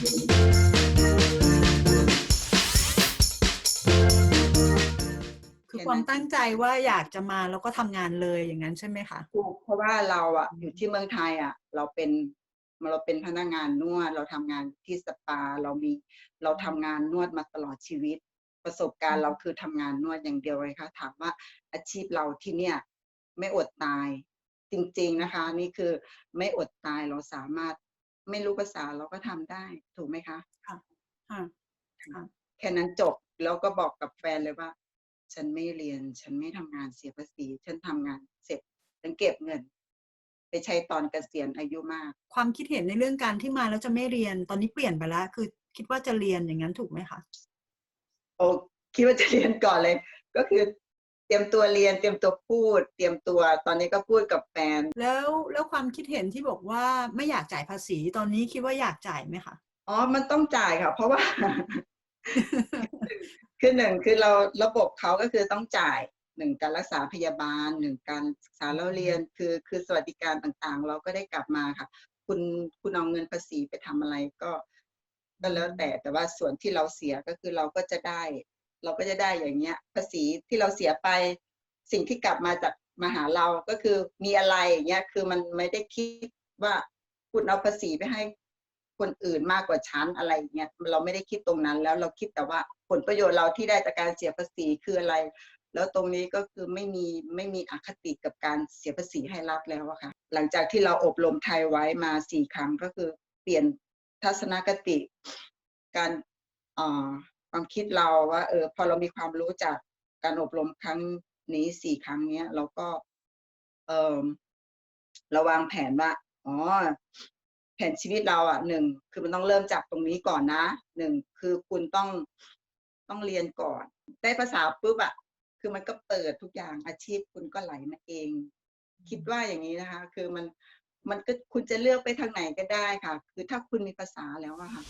คือความตั้งใจว่าอยากจะมาแล้วก็ทำงานเลยอย่างนั้นใช่ไหมคะ ถูกเพราะว่าเราอะอยู่ที่เมืองไทยอะเราเป็นเราเป็นพนักงานนวด เราทำงานที่สปา เรามีเราทำงานนวดมาตลอดชีวิต ประสบการณ์เราคือทำงานนวดอย่างเดียวเลยค่ะถามว่าอาชีพเราที่เนี่ยไม่อดตายจริง ๆนะคะ นี่คือไม่อดตายเราสามารถ ไม่รู้ภาษาเราก็ทำได้ถูกไหมคะค่ะแค่นั้นจบแล้วก็บอกกับแฟนเลยว่า ฉันไม่เรียน ฉันไม่ทำงานเสียภาษี ฉันทำงานเสร็จฉันเก็บเงิน ไปใช้ตอนเกษียณอายุมาก ความคิดเห็นในเรื่องการที่มาแล้วจะไม่เรียนตอนนี้เปลี่ยนไปแล้ว คือคิดว่าจะเรียนอย่างนั้นถูกไหมคะโอ้คิดว่าจะเรียนก่อนเลย ก็คือ เตรียมตัวเรียนเตรียมตัวพูด เตรียมตัวตอนนี้ก็พูดกับแฟน แล้วแล้วความคิดเห็นที่บอกว่าไม่อยากจ่ายภาษีตอนนี้คิดว่าอยากจ่ายไหมคะอ๋อมันต้องจ่ายค่ะ เพราะว่า คือหนึ่งคือเราระบบเขาก็คือต้องจ่ายหนึ่งการรักษาพยาบาลหนึ่งการศึกษาเราเรียนคือคือสวัสดิการต่างๆ เราก็ได้กลับมาค่ะ คุณคุณเอาเงินภาษีไปทำอะไรก็ก็แล้วแต่แต่ว่าส่วนที่เราเสียก็คือเราก็จะได้ เราก็จะได้อย่างเงี้ย ภาษีที่เราเสียไป สิ่งที่กลับมาจากมาหาเราก็คือมีอะไรอย่างเงี้ยคือมันไม่ได้คิดว่าคุณเอาภาษีไปให้คนอื่นมากกว่าฉันอะไรเงี้ยเราไม่ได้คิดตรงนั้นแล้วเราคิดแต่ว่าผลประโยชน์เราที่ได้จากการเสียภาษีคืออะไร แล้วตรงนี้ก็คือไม่มีไม่มีอคติกับการเสียภาษีให้รัฐแล้วอะค่ะหลังจากที่เราอบรมไทยไว้มาสี่ครั้งก็คือเปลี่ยนทัศนคติ การอ่อ ความคิดเราว่าเออพอเรามีความรู้จากการอบรมครั้งนี้สี่ครั้งเนี้ย เราก็เออราวางแผนว่าอ๋อแผนชีวิตเราอะหนึ่งคือมันต้องเริ่มจากตรงนี้ก่อนนะหนึ่งคือคุณต้องต้องเรียนก่อน ได้ภาษาปุ๊บอะคือมันก็เปิดทุกอย่างอาชีพคุณก็ไหลมาเอง คิดว่าอย่างนี้นะคะ คือมันมันก็คุณจะเลือกไปทางไหนก็ได้ค่ะ คือถ้าคุณมีภาษาแล้วอะค่ะ